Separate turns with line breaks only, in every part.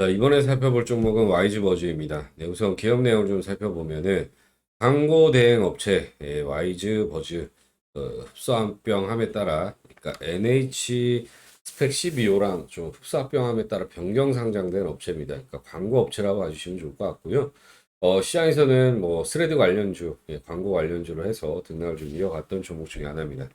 자, 이번에 살펴볼 종목은 YG 버즈입니다. 네, 우선 기업 내용을 좀 살펴보면은 광고 대행 업체 예, YG 버즈 어, 흡수합병함에 따라 그러니까 NH 스펙 12호랑 좀 흡수합병함에 따라 변경 상장된 업체입니다. 그러니까 광고 업체라고 봐주시면 좋을 것 같고요. 어, 시장에서는 뭐 스레드 관련주, 예, 광고 관련주로 해서 등락을 좀 이어갔던 종목 중에 하나입니다.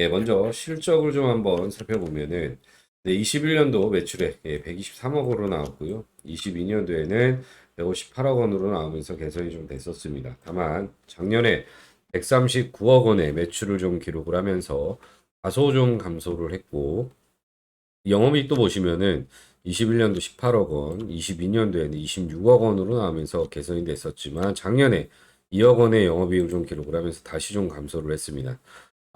예, 먼저 실적을 좀 한번 살펴보면은 네, 21년도 매출액 예, 123억으로 나왔고요. 22년도에는 158억 원으로 나오면서 개선이 좀 됐었습니다. 다만 작년에 139억 원의 매출을 좀 기록을 하면서 다소 좀 감소를 했고 영업이익도 보시면은 21년도 18억 원, 22년도에는 26억 원으로 나오면서 개선이 됐었지만 작년에 2억 원의 영업이익을 좀 기록을 하면서 다시 좀 감소를 했습니다.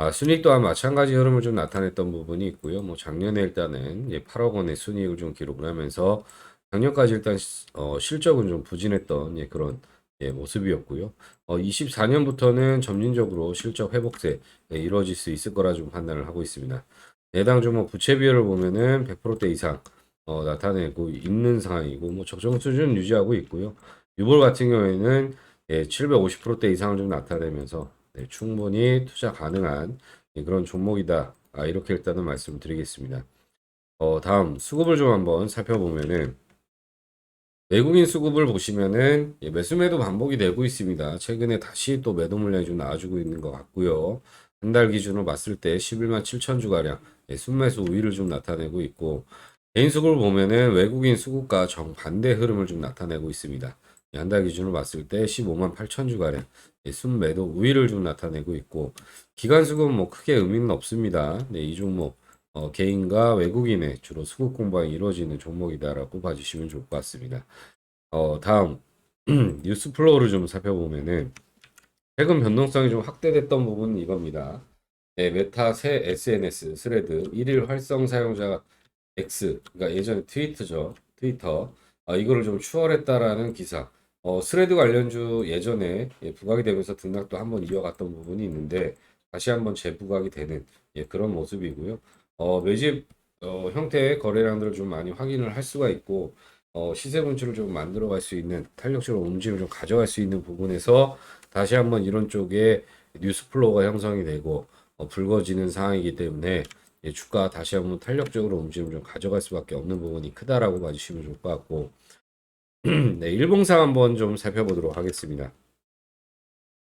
아, 순이익 또한 마찬가지 흐름을 좀 나타냈던 부분이 있고요. 뭐 작년에 일단은 예, 8억 원의 순이익을 좀 기록을 하면서 작년까지 일단 시- 어, 실적은 좀 부진했던 예, 그런 예, 모습이었고요. 어, 24년부터는 점진적으로 실적 회복세 예, 이루어질 수 있을 거라 좀 판단을 하고 있습니다. 해당 종목 부채 비율을 보면은 100%대 이상 어, 나타내고 있는 상황이고 뭐 적정 수준 유지하고 있고요. 유볼 같은 경우에는 예, 750%대 이상을 좀 나타내면서 네, 충분히 투자 가능한 예, 그런 종목이다. 아, 이렇게 일단은 말씀드리겠습니다. 어, 다음 수급을 좀 한번 살펴보면은 외국인 수급을 보시면은 예, 매수매도 반복이 되고 있습니다. 최근에 다시 또 매도 물량이 좀 나와주고 있는 것 같고요. 한 달 기준으로 봤을 때 11만 7천 주가량 예, 순매수 우위를 좀 나타내고 있고 개인 수급을 보면은 외국인 수급과 정반대 흐름을 좀 나타내고 있습니다. 한달 기준으로 봤을 때 15만 8천 주가량 예, 순매도 우위를 좀 나타내고 있고 기관 수급은 뭐 크게 의미는 없습니다. 네, 이 종목 어, 개인과 외국인의 주로 수급 공방이 이루어지는 종목이다라고 봐주시면 좋을 것 같습니다. 어, 다음 뉴스 플로우를 좀 살펴보면은 최근 변동성이 좀 확대됐던 부분은 이겁니다. 네, 메타 새 SNS 스레드 1일 활성 사용자 X 그러니까 예전에 트위터죠. 트위터 아, 이거를 좀 추월했다라는 기사. 어, 스레드 관련주 예전에 예, 부각이 되면서 등락도 한번 이어갔던 부분이 있는데 다시 한번 재부각이 되는 예, 그런 모습이고요. 어, 매집 어, 형태의 거래량들을 좀 많이 확인을 할 수가 있고 어, 시세 분출을 좀 만들어 갈 수 있는 탄력적으로 움직임을 좀 가져갈 수 있는 부분에서 다시 한번 이런 쪽에 뉴스 플로우가 형성이 되고 어, 불거지는 상황이기 때문에 예, 주가 다시 한번 탄력적으로 움직임을 좀 가져갈 수밖에 없는 부분이 크다라고 봐주시면 좋을 것 같고 네, 일봉상 한번 좀 살펴보도록 하겠습니다.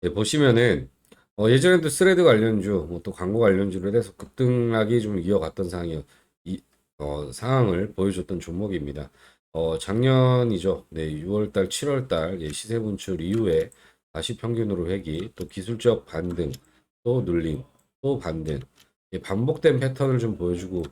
네, 보시면은 어, 예전에도 스레드 관련주, 뭐 또 광고 관련주를 해서 급등락이 좀 이어갔던 상황이 이 어, 상황을 보여줬던 종목입니다. 어, 작년이죠. 네, 6월달, 7월달 예, 시세 분출 이후에 다시 평균으로 회귀, 또 기술적 반등, 또 눌림, 또 반등, 예, 반복된 패턴을 좀 보여주고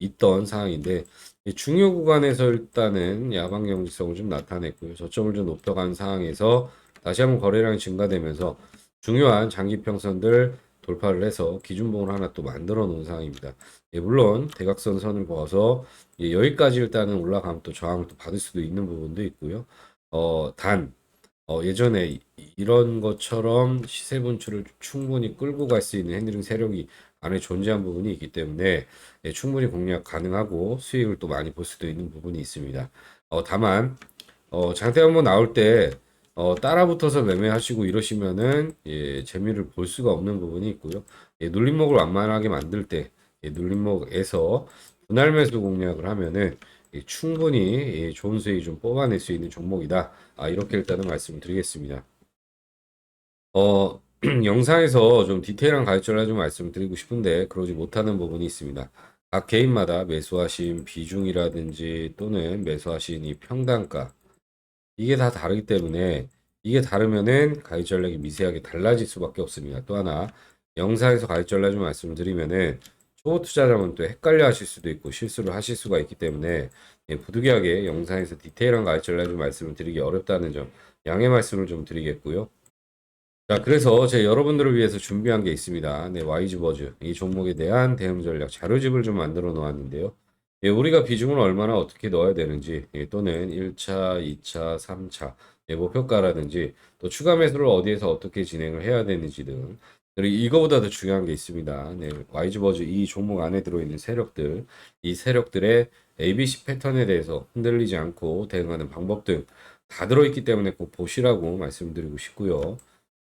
있던 상황인데 이 중요 구간에서 일단은 야방 경직성을 좀 나타냈고요. 저점을 좀 높여간 상황에서 다시 한번 거래량이 증가되면서 중요한 장기 평선들 돌파를 해서 기준봉을 하나 또 만들어 놓은 상황입니다. 예, 물론 대각선 선을 그어서 예, 여기까지 일단은 올라가면 또 저항을 또 받을 수도 있는 부분도 있고요. 어, 단 어, 예전에 이- 이런 것처럼 시세 분출을 충분히 끌고 갈 수 있는 핸드링 세력이 안에 존재한 부분이 있기 때문에 예, 충분히 공략 가능하고 수익을 또 많이 볼 수도 있는 부분이 있습니다. 어, 다만 어, 장대 한번 나올 때 어, 따라붙어서 매매하시고 이러시면은 예, 재미를 볼 수가 없는 부분이 있고요. 예, 눌림목을 완만하게 만들 때 예, 눌림목에서 분할 매수 공략을 하면은 예, 충분히 예, 좋은 수익 좀 뽑아낼 수 있는 종목이다. 아, 이렇게 일단은 말씀을 드리겠습니다. 어, 영상에서 좀 디테일한 가이드를 좀 말씀드리고 싶은데 그러지 못하는 부분이 있습니다. 각 개인마다 매수하신 비중이라든지 또는 매수하신 이 평단가 이게 다 다르기 때문에 이게 다르면은 가입 전략이 미세하게 달라질 수밖에 없습니다. 또 하나 영상에서 가입 전략 좀 말씀드리면은 초보 투자자분 또 헷갈려 하실 수도 있고 실수를 하실 수가 있기 때문에 예, 부득이하게 영상에서 디테일한 가입 전략 좀 말씀을 드리기 어렵다는 점 양해 말씀을 좀 드리겠고요. 자, 그래서 제 여러분들을 위해서 준비한 게 있습니다. 네, YG 버즈. 이 종목에 대한 대응 전략 자료집을 좀 만들어 놓았는데요. 예, 우리가 비중을 얼마나 어떻게 넣어야 되는지, 예, 또는 1차, 2차, 3차, 예, 목표가라든지, 또 추가 매수를 어디에서 어떻게 진행을 해야 되는지 등,
그리고 이거보다 더 중요한 게 있습니다. 네, YG버즈 이 종목 안에 들어있는 세력들, 이 세력들의 ABC 패턴에 대해서 흔들리지 않고 대응하는 방법 등 다 들어있기 때문에 꼭 보시라고 말씀드리고 싶고요.